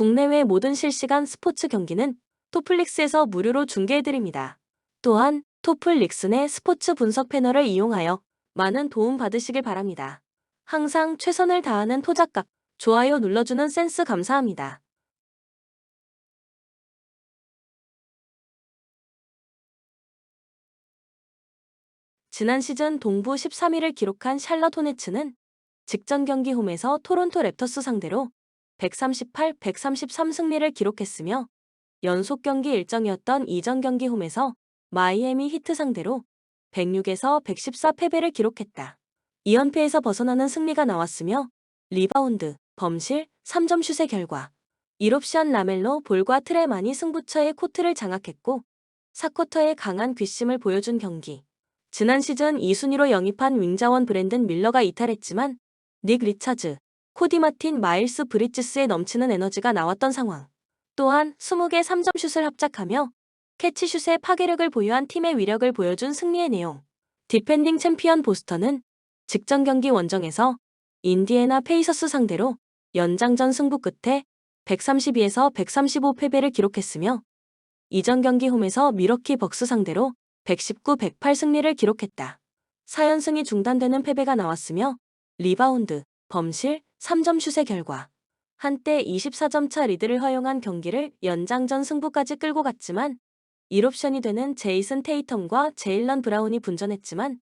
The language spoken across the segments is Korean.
국내외 모든 실시간 스포츠 경기는 토플릭스에서 무료로 중계해드립니다. 또한 토플릭스 내 스포츠 분석 패널을 이용하여 많은 도움 받으시길 바랍니다. 항상 최선을 다하는 토작각, 좋아요 눌러주는 센스 감사합니다. 지난 시즌 동부 13위를 기록한 샬럿 호네츠는 직전 경기 홈에서 토론토 랩터스 상대로 138, 133 승리를 기록했으며 연속 경기 일정이었던 이전 경기 홈에서 마이애미 히트 상대로 106에서 114 패배를 기록했다. 2연패에서 벗어나는 승리가 나왔으며 리바운드, 범실, 3점 슛의 결과 1옵션 라멜로 볼과 트레만이 승부처의 코트를 장악했고 4쿼터에 강한 귓심을 보여준 경기. 지난 시즌 2순위로 영입한 윙자원 브랜든 밀러가 이탈했지만 닉 리차즈, 코디 마틴 마일스 브리지스의 넘치는 에너지가 나왔던 상황. 또한 20개 3점 슛을 합작하며 캐치슛의 파괴력을 보유한 팀의 위력을 보여준 승리의 내용. 디펜딩 챔피언 보스턴은 직전 경기 원정에서 인디애나 페이서스 상대로 연장전 승부 끝에 132에서 135 패배를 기록했으며 이전 경기 홈에서 미러키 벅스 상대로 119, 108 승리를 기록했다. 4연승이 중단되는 패배가 나왔으며 리바운드, 범실, 3점 슛의 결과 한때 24점 차 리드를 허용한 경기를 연장전 승부까지 끌고 갔지만 1옵션이 되는 제이슨 테이텀과 제일런 브라운이 분전했지만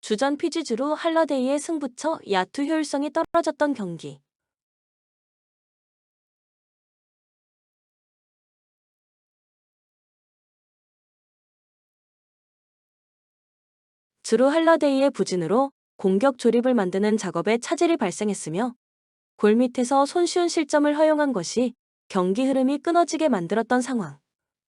주전 피지주로 할러데이의 승부처 야투 효율성이 떨어졌던 경기. 주로 할러데이의 부진으로 공격 조립을 만드는 작업에 차질이 발생했으며 골 밑에서 손쉬운 실점을 허용한 것이 경기 흐름이 끊어지게 만들었던 상황.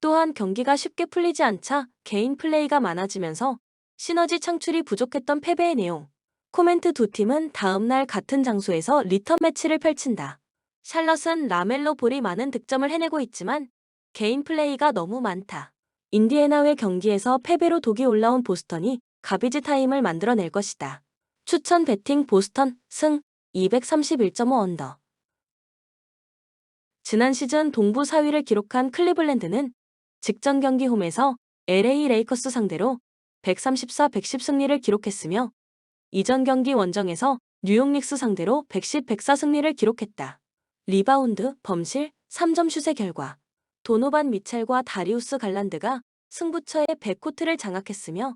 또한 경기가 쉽게 풀리지 않자 개인 플레이가 많아지면서 시너지 창출이 부족했던 패배의 내용. 코멘트 두 팀은 다음날 같은 장소에서 리턴 매치를 펼친다. 샬럿은 라멜로 볼이 많은 득점을 해내고 있지만 개인 플레이가 너무 많다. 인디애나의 경기에서 패배로 독이 올라온 보스턴이 가비지 타임을 만들어낼 것이다. 추천 배팅 보스턴 승 231.5 언더. 지난 시즌 동부 4위를 기록한 클리블랜드는 직전 경기 홈에서 LA 레이커스 상대로 134, 110 승리를 기록했으며 이전 경기 원정에서 뉴욕 닉스 상대로 110, 104 승리를 기록했다. 리바운드, 범실, 3점 슛의 결과 도노반 미첼과 다리우스 갈란드가 승부처의 백코트를 장악했으며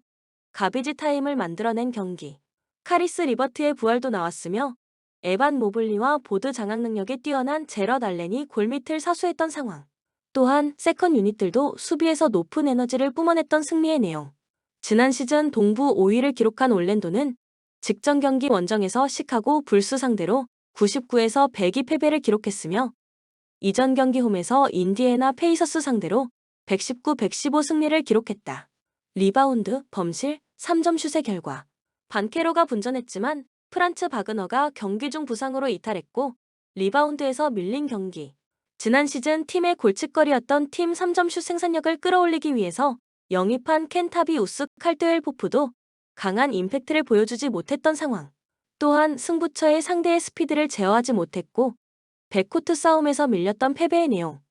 가비지 타임을 만들어낸 경기. 카리스 리버트의 부활도 나왔으며 에반 모블리와 보드 장악 능력이 뛰어난 제럿 알렌이 골밑을 사수했던 상황. 또한 세컨 유닛들도 수비에서 높은 에너지를 뿜어냈던 승리의 내용. 지난 시즌 동부 5위를 기록한 올랜도는 직전 경기 원정에서 시카고 불스 상대로 99에서 102 패배를 기록했으며 이전 경기 홈에서 인디애나 페이서스 상대로 119, 115 승리를 기록했다. 리바운드, 범실, 3점 슛의 결과 반케로가 분전했지만 프란츠 바그너가 경기 중 부상으로 이탈했고 리바운드에서 밀린 경기. 지난 시즌 팀의 골칫거리였던 팀 3점 슛 생산력을 끌어올리기 위해서 영입한 켄타비 우스 칼드웰 포프도 강한 임팩트를 보여주지 못했던 상황. 또한 승부처의 상대의 스피드를 제어하지 못했고 백코트 싸움에서 밀렸던 패배의 내용.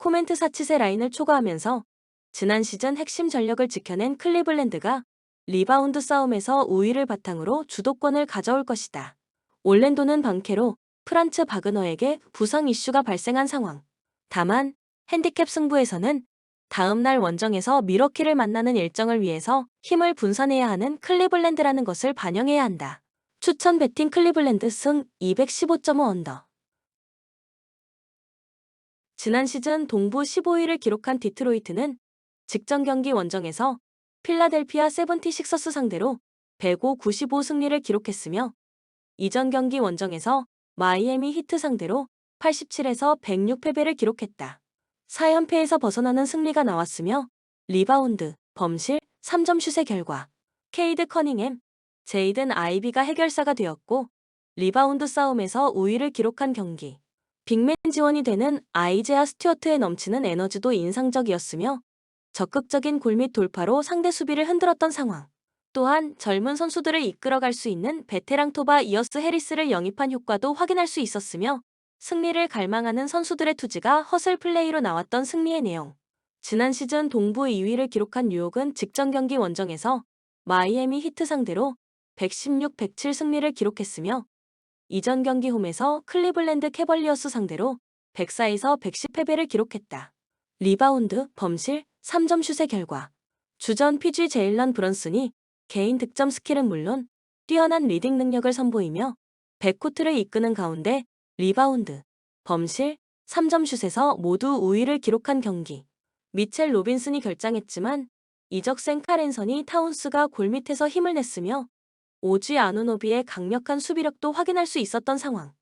코멘트 사치세 라인을 초과하면서 지난 시즌 핵심 전력을 지켜낸 클리블랜드가 리바운드 싸움에서 우위를 바탕으로 주도권을 가져올 것이다. 올랜도는 방케로 프란츠 바그너에게 부상 이슈가 발생한 상황. 다만 핸디캡 승부에서는 다음 날 원정에서 미러키를 만나는 일정을 위해서 힘을 분산해야 하는 클리블랜드라는 것을 반영해야 한다. 추천 배팅 클리블랜드 승 215.5 언더. 지난 시즌 동부 15위를 기록한 디트로이트는 직전 경기 원정에서 필라델피아 세븐티식서스 상대로 105, 95 승리를 기록했으며 이전 경기 원정에서 마이애미 히트 상대로 87에서 106 패배를 기록했다. 4연패에서 벗어나는 승리가 나왔으며 리바운드, 범실, 3점 슛의 결과 케이드 커닝햄, 제이든 아이비가 해결사가 되었고 리바운드 싸움에서 우위를 기록한 경기. 빅맨 지원이 되는 아이제아 스튜어트의 넘치는 에너지도 인상적이었으며 적극적인 골밑 돌파로 상대 수비를 흔들었던 상황. 또한 젊은 선수들을 이끌어갈 수 있는 베테랑 토바 이어스 해리스를 영입한 효과도 확인할 수 있었으며 승리를 갈망하는 선수들의 투지가 허슬 플레이로 나왔던 승리의 내용. 지난 시즌 동부 2위를 기록한 뉴욕은 직전 경기 원정에서 마이애미 히트 상대로 116, 107 승리를 기록했으며 이전 경기 홈에서 클리블랜드 캐벌리어스 상대로 104에서 110 패배를 기록했다. 리바운드, 범실, 3점 슛의 결과. 주전 PG 제일런 브런슨이 개인 득점 스킬은 물론 뛰어난 리딩 능력을 선보이며 백코트를 이끄는 가운데 리바운드, 범실, 3점 슛에서 모두 우위를 기록한 경기. 미첼 로빈슨이 결장했지만 이적생 카렌선이 타운스가 골 밑에서 힘을 냈으며 오지 아누노비의 강력한 수비력도 확인할 수 있었던 상황.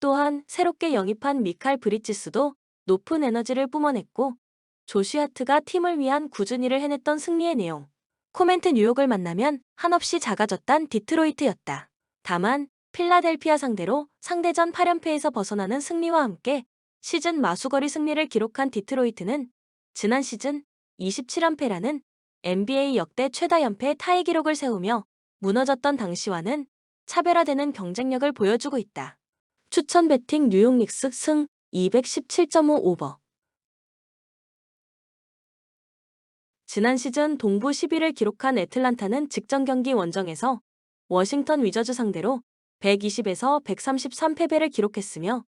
또한 새롭게 영입한 미칼 브리치스도 높은 에너지를 뿜어냈고 조시아트가 팀을 위한 꾸준 히 를 해냈던 승리의 내용. 코멘트 뉴욕을 만나면 한없이 작아졌단 디트로이트였다. 다만 필라델피아 상대로 상대전 8연패에서 벗어나는 승리와 함께 시즌 마수거리 승리를 기록한 디트로이트는 지난 시즌 27연패라는 NBA 역대 최다 연패 타의 기록을 세우며 무너졌던 당시와는 차별화되는 경쟁력을 보여주고 있다. 추천 배팅 뉴욕 닉스 승 217.5 오버. 지난 시즌 동부 10위를 기록한 애틀란타는 직전 경기 원정에서 워싱턴 위저즈 상대로 120에서 133 패배를 기록했으며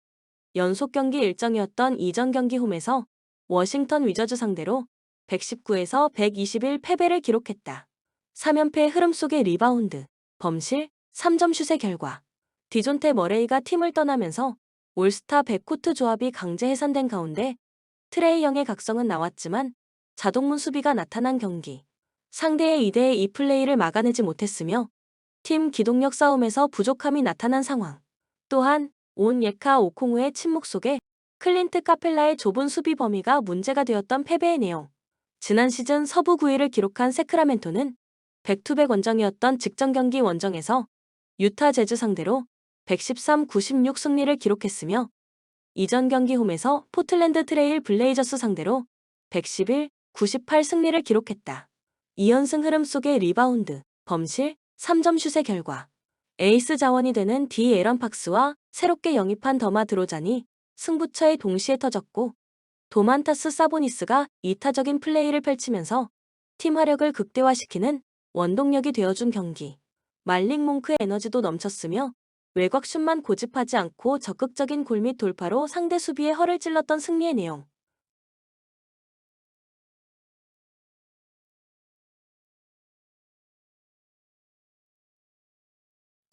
연속 경기 일정이었던 이전 경기 홈에서 워싱턴 위저즈 상대로 119에서 121 패배를 기록했다. 3연패 흐름 속의 리바운드, 범실, 3점 슛의 결과. 디존테 머레이가 팀을 떠나면서 올스타 백코트 조합이 강제 해산된 가운데 트레이 영의 각성은 나왔지만 자동문 수비가 나타난 경기. 상대의 2대 2 플레이를 막아내지 못했으며 팀 기동력 싸움에서 부족함이 나타난 상황. 또한 온 예카 오콩우의 침묵 속에 클린트 카펠라의 좁은 수비 범위가 문제가 되었던 패배의 내용. 지난 시즌 서부 9위를 기록한 세크라멘토는 백투백 원정이었던 직전 경기 원정에서 유타 제주 상대로 113-96 승리를 기록했으며 이전 경기 홈에서 포틀랜드 트레일 블레이저스 상대로 111-98 승리를 기록했다. 2연승 흐름 속의 리바운드, 범실, 3점 슛의 결과. 에이스 자원이 되는 디 에런 팍스와 새롭게 영입한 더마 드로잔이 승부처에 동시에 터졌고 도만타스 사보니스가 이타적인 플레이를 펼치면서 팀 화력을 극대화시키는 원동력이 되어준 경기. 말링 몽크의 에너지도 넘쳤으며 외곽 슛만 고집하지 않고 적극적인 골밑 돌파로 상대 수비에 허를 찔렀던 승리의 내용.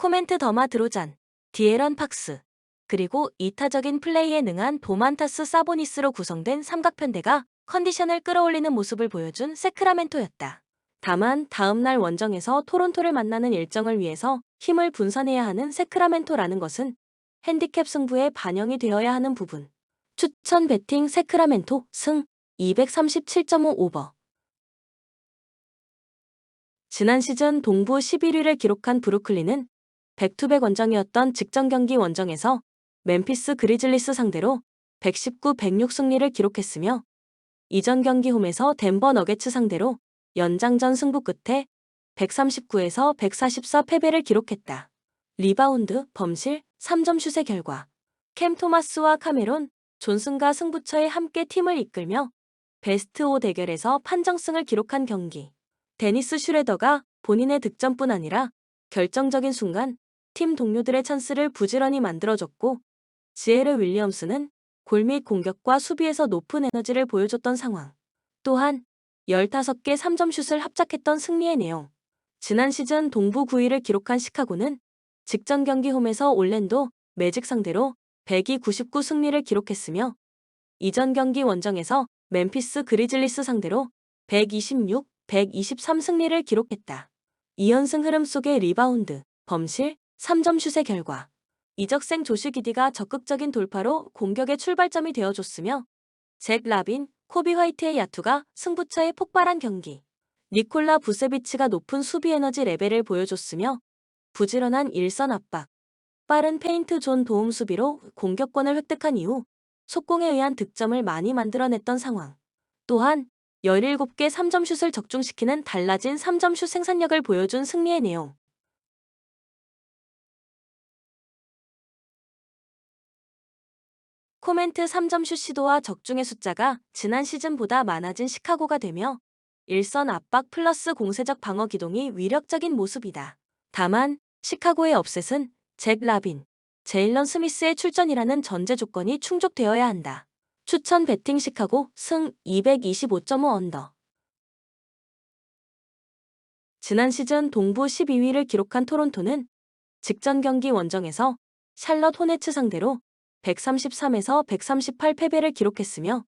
코멘트 더마 드로잔, 디에런 팍스, 그리고 이타적인 플레이에 능한 도만타스 사보니스로 구성된 삼각편대가 컨디션을 끌어올리는 모습을 보여준 세크라멘토였다. 다만 다음날 원정에서 토론토를 만나는 일정을 위해서 힘을 분산해야 하는 세크라멘토라는 것은 핸디캡 승부에 반영이 되어야 하는 부분. 추천 배팅 세크라멘토 승 237.5 오버. 지난 시즌 동부 11위를 기록한 브루클린은 백투백 원정이었던 직전 경기 원정에서 멤피스 그리즐리스 상대로 119, 106 승리를 기록했으며 이전 경기 홈에서 덴버 너게츠 상대로 연장전 승부 끝에 139에서 144 패배를 기록했다. 리바운드, 범실, 3점 슛의 결과. 캠 토마스와 카메론, 존슨과 승부처에 함께 팀을 이끌며 베스트 5 대결에서 판정승을 기록한 경기. 데니스 슈레더가 본인의 득점뿐 아니라 결정적인 순간 팀 동료들의 찬스를 부지런히 만들어줬고 지에르 윌리엄스는 골밑 공격과 수비에서 높은 에너지를 보여줬던 상황. 또한 15개 3점 슛을 합작했던 승리의 내용. 지난 시즌 동부 9위를 기록한 시카고는 직전 경기 홈에서 올랜도 매직 상대로 102, 99 승리를 기록했으며 이전 경기 원정에서 멤피스 그리즐리스 상대로 126, 123 승리를 기록했다. 2연승 흐름 속의 리바운드, 범실, 3점 슛의 결과. 이적생 조시 기디가 적극적인 돌파로 공격의 출발점이 되어줬으며 잭 라빈, 코비 화이트의 야투가 승부처에 폭발한 경기. 니콜라 부세비치가 높은 수비 에너지 레벨을 보여줬으며 부지런한 일선 압박, 빠른 페인트 존 도움 수비로 공격권을 획득한 이후 속공에 의한 득점을 많이 만들어냈던 상황. 또한 17개 3점 슛을 적중시키는 달라진 3점 슛 생산력을 보여준 승리의 내용. 코멘트 3점 슛 시도와 적중의 숫자가 지난 시즌보다 많아진 시카고가 되며 일선 압박 플러스 공세적 방어 기동이 위력적인 모습이다. 다만 시카고의 업셋은 잭 라빈, 제일런 스미스의 출전이라는 전제 조건이 충족되어야 한다. 추천 배팅 시카고 승 225.5 언더. 지난 시즌 동부 12위를 기록한 토론토는 직전 경기 원정에서 샬럿 호네츠 상대로 133에서 138 패배를 기록했으며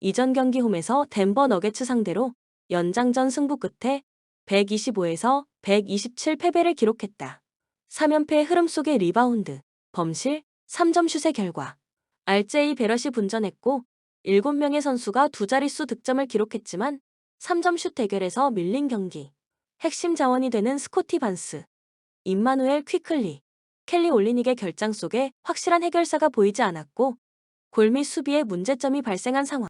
이전 경기 홈에서 덴버 너게츠 상대로 연장전 승부 끝에 125에서 127 패배를 기록했다. 3연패의 흐름 속의 리바운드, 범실, 3점 슛의 결과. RJ 베럿이 분전했고 7명의 선수가 두 자릿수 득점을 기록했지만 3점 슛 대결에서 밀린 경기. 핵심 자원이 되는 스코티 반스, 임마누엘 퀴클리, 켈리 올리닉의 결장 속에 확실한 해결사가 보이지 않았고 골밑 수비에 문제점이 발생한 상황.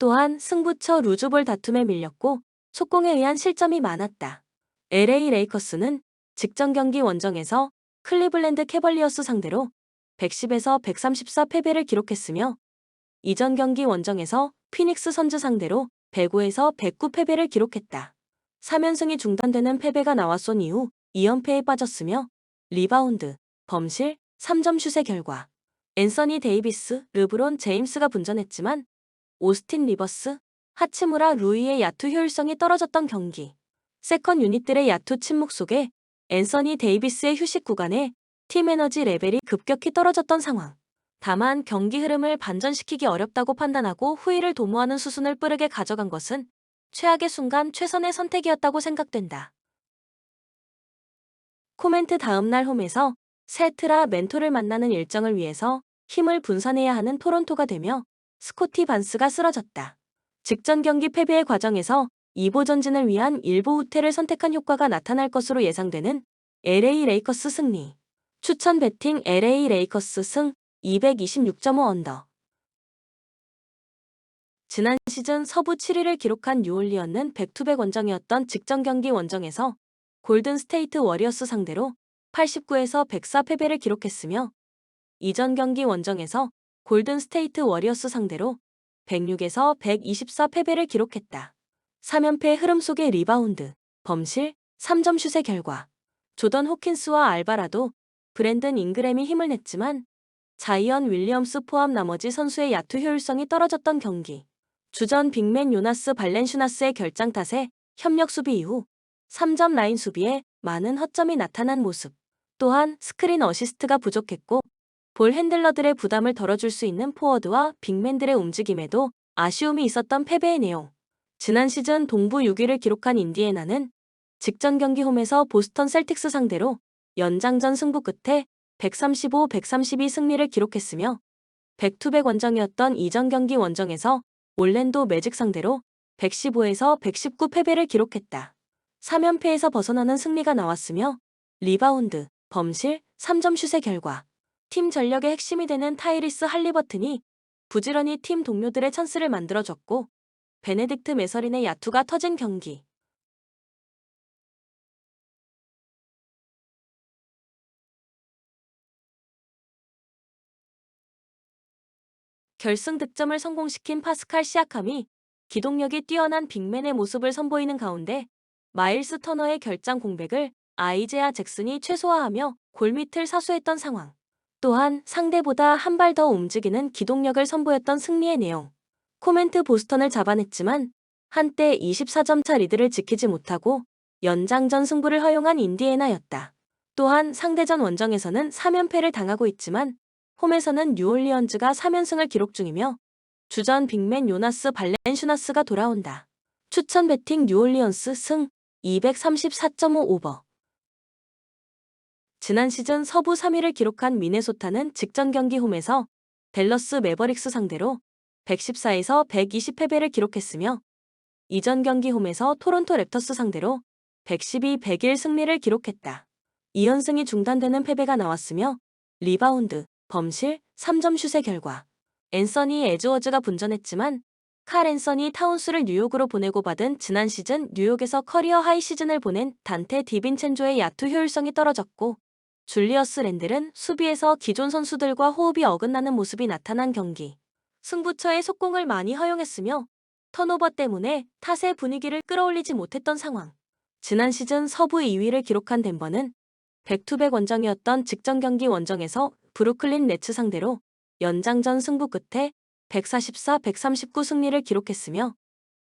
또한 승부처 루즈볼 다툼에 밀렸고 속공에 의한 실점이 많았다. LA 레이커스는 직전 경기 원정에서 클리블랜드 캐벌리어스 상대로 110에서 134 패배를 기록했으며 이전 경기 원정에서 피닉스 선즈 상대로 105에서 109 패배를 기록했다. 3연승이 중단되는 패배가 나왔던 이후 2연패에 빠졌으며 리바운드, 범실, 3점 슛의 결과 앤서니 데이비스, 르브론 제임스가 분전했지만 오스틴 리버스, 하치무라 루이의 야투 효율성이 떨어졌던 경기. 세컨 유닛들의 야투 침묵 속에 앤서니 데이비스의 휴식 구간에 팀 에너지 레벨이 급격히 떨어졌던 상황. 다만 경기 흐름을 반전시키기 어렵다고 판단하고 후위를 도모하는 수순을 빠르게 가져간 것은 최악의 순간 최선의 선택이었다고 생각된다. 코멘트 다음날 홈에서 세트라 멘토를 만나는 일정을 위해서 힘을 분산해야 하는 토론토가 되며 스코티 반스가 쓰러졌다. 직전 경기 패배의 과정에서 2보 전진을 위한 일보 후퇴를 선택한 효과가 나타날 것으로 예상되는 LA 레이커스 승리. 추천 배팅 LA 레이커스 승 226.5 언더. 지난 시즌 서부 7위를 기록한 뉴올리언은 백투백 원정이었던 직전 경기 원정에서 골든 스테이트 워리어스 상대로 89에서 104 패배를 기록했으며 이전 경기 원정에서 골든 스테이트 워리어스 상대로 106에서 124 패배를 기록했다. 3연패의 흐름 속의 리바운드, 범실, 3점 슛의 결과. 조던 호킨스와 알바라도 브랜든 잉그램이 힘을 냈지만 자이언 윌리엄스 포함 나머지 선수의 야투 효율성이 떨어졌던 경기. 주전 빅맨 요나스 발렌슈나스의 결장 탓에 협력 수비 이후 3점 라인 수비에 많은 허점이 나타난 모습. 또한 스크린 어시스트가 부족했고 볼 핸들러들의 부담을 덜어줄 수 있는 포워드와 빅맨들의 움직임에도 아쉬움이 있었던 패배의 내용. 지난 시즌 동부 6위를 기록한 인디애나는 직전 경기 홈에서 보스턴 셀틱스 상대로 연장전 승부 끝에 135-132 승리를 기록했으며 백투백 원정이었던 이전 경기 원정에서 올랜도 매직 상대로 115에서 119 패배를 기록했다. 3연패에서 벗어나는 승리가 나왔으며 리바운드, 범실, 3점 슛의 결과 팀 전력의 핵심이 되는 타이리스 할리버튼이 부지런히 팀 동료들의 찬스를 만들어줬고 베네딕트 메서린의 야투가 터진 경기. 결승 득점을 성공시킨 파스칼 시아캄이 기동력이 뛰어난 빅맨의 모습을 선보이는 가운데 마일스 터너의 결장 공백을 아이제아 잭슨이 최소화하며 골밑을 사수했던 상황. 또한 상대보다 한 발 더 움직이는 기동력을 선보였던 승리의 내용. 코멘트 보스턴을 잡아냈지만 한때 24점 차 리드를 지키지 못하고 연장전 승부를 허용한 인디애나였다. 또한 상대전 원정에서는 3연패를 당하고 있지만 홈에서는 뉴올리언즈가 3연승을 기록 중이며 주전 빅맨 요나스 발렌슈나스가 돌아온다. 추천 배팅 뉴올리언스 승 234.5 오버. 지난 시즌 서부 3위를 기록한 미네소타는 직전 경기 홈에서 댈러스 매버릭스 상대로 114에서 120 패배를 기록했으며 이전 경기 홈에서 토론토 랩터스 상대로 112, 101 승리를 기록했다. 2연승이 중단되는 패배가 나왔으며 리바운드, 범실, 3점 슛의 결과. 앤서니 에즈워즈가 분전했지만 칼 앤서니 타운스를 뉴욕으로 보내고 받은 지난 시즌 뉴욕에서 커리어 하이 시즌을 보낸 단테 디빈첸조의 야투 효율성이 떨어졌고 줄리어스 랜들은 수비에서 기존 선수들과 호흡이 어긋나는 모습이 나타난 경기. 승부처에 속공을 많이 허용했으며 턴오버 때문에 탓의 분위기를 끌어올리지 못했던 상황. 지난 시즌 서부 2위를 기록한 덴버는 백투백 원정이었던 직전 경기 원정에서 브루클린 네츠 상대로 연장전 승부 끝에 144, 139 승리를 기록했으며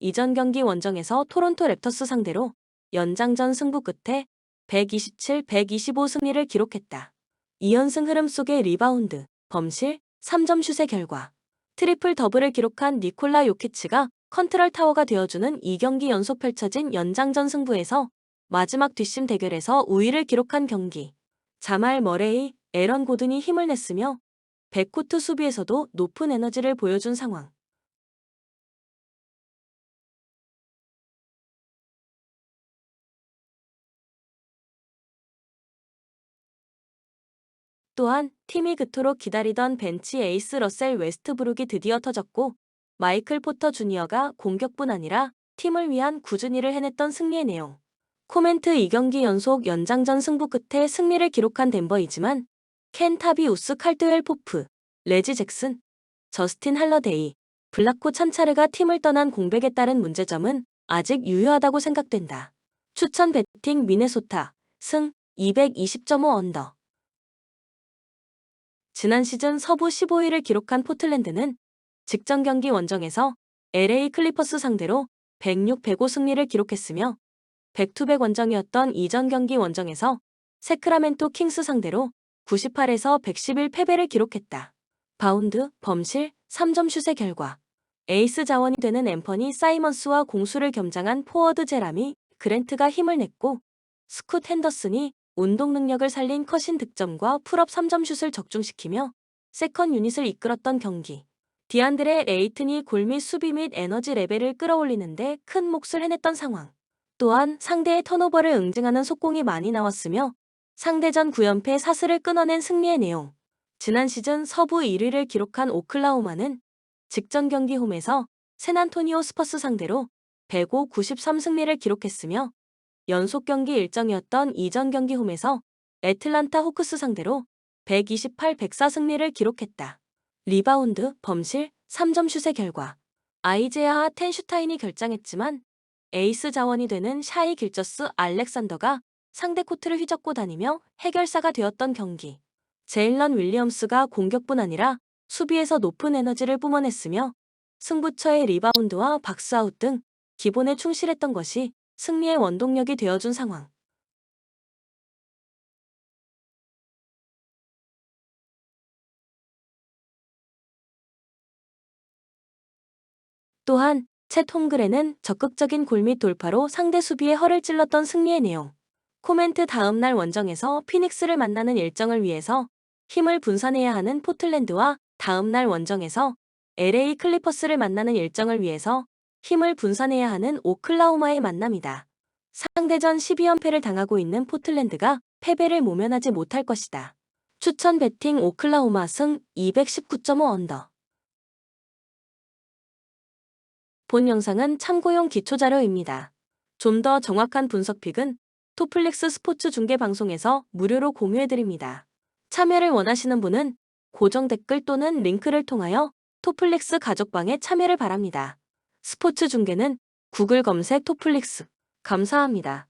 이전 경기 원정에서 토론토 랩터스 상대로 연장전 승부 끝에 127, 125 승리를 기록했다. 2연승 흐름 속의 리바운드, 범실, 3점 슛의 결과. 트리플 더블을 기록한 니콜라 요키치가 컨트롤 타워가 되어주는 2경기 연속 펼쳐진 연장전 승부에서 마지막 뒷심 대결에서 우위를 기록한 경기. 자말 머레이, 에런 고든이 힘을 냈으며 백코트 수비에서도 높은 에너지를 보여준 상황. 또한 팀이 그토록 기다리던 벤치 에이스 러셀 웨스트브룩이 드디어 터졌고 마이클 포터 주니어가 공격뿐 아니라 팀을 위한 꾸준 히를 해냈던 승리의 내용. 코멘트 2경기 연속 연장전 승부 끝에 승리를 기록한 덴버이지만 켄 타비 우스 칼드웰 포프, 레지 잭슨, 저스틴 할러데이, 블라코 찬차르가 팀을 떠난 공백에 따른 문제점은 아직 유효하다고 생각된다. 추천 배팅 미네소타, 승 220.5 언더. 지난 시즌 서부 15위를 기록한 포틀랜드는 직전 경기 원정에서 LA 클리퍼스 상대로 106, 105 승리를 기록했으며 백투백 원정이었던 이전 경기 원정에서 세크라멘토 킹스 상대로 98에서 111 패배를 기록했다. 바운드, 범실, 3점 슛의 결과. 에이스 자원이 되는 앰퍼니 사이먼스와 공수를 겸장한 포워드 제라미 그랜트가 힘을 냈고 스콧 핸더슨이 운동 능력을 살린 컷인 득점과 풀업 3점 슛을 적중시키며 세컨 유닛을 이끌었던 경기. 디안드레 레이튼이 골및 수비 및 에너지 레벨을 끌어올리는데 큰 몫을 해냈던 상황. 또한 상대의 턴오버를 응징하는 속공이 많이 나왔으며 상대전 9연패 사슬을 끊어낸 승리의 내용. 지난 시즌 서부 1위를 기록한 오클라호마는 직전 경기 홈에서 샌안토니오 스퍼스 상대로 105, 93 승리를 기록했으며 연속 경기 일정이었던 이전 경기 홈에서 애틀란타 호크스 상대로 128, 104 승리를 기록했다. 리바운드, 범실, 3점 슛의 결과. 아이제아와 텐슈타인이 결장했지만 에이스 자원이 되는 샤이 길저스 알렉산더가 상대 코트를 휘젓고 다니며 해결사가 되었던 경기. 제일런 윌리엄스가 공격뿐 아니라 수비에서 높은 에너지를 뿜어냈으며 승부처의 리바운드와 박스아웃 등 기본에 충실했던 것이 승리의 원동력이 되어준 상황. 또한 챗 홈그레는 적극적인 골및 돌파로 상대 수비에 허를 찔렀던 승리의 내용. 코멘트 다음 날 원정에서 피닉스를 만나는 일정을 위해서 힘을 분산해야 하는 포틀랜드와 다음 날 원정에서 LA 클리퍼스를 만나는 일정을 위해서 힘을 분산해야 하는 오클라호마의 만남이다. 상대전 12연패를 당하고 있는 포틀랜드가 패배를 모면하지 못할 것이다. 추천 배팅 오클라호마 승 219.5 언더. 본 영상은 참고용 기초자료입니다. 좀 더 정확한 분석픽은 토플렉스 스포츠 중계 방송에서 무료로 공유해드립니다. 참여를 원하시는 분은 고정 댓글 또는 링크를 통하여 토플렉스 가족방에 참여를 바랍니다. 스포츠 중계는 구글 검색 토플렉스. 감사합니다.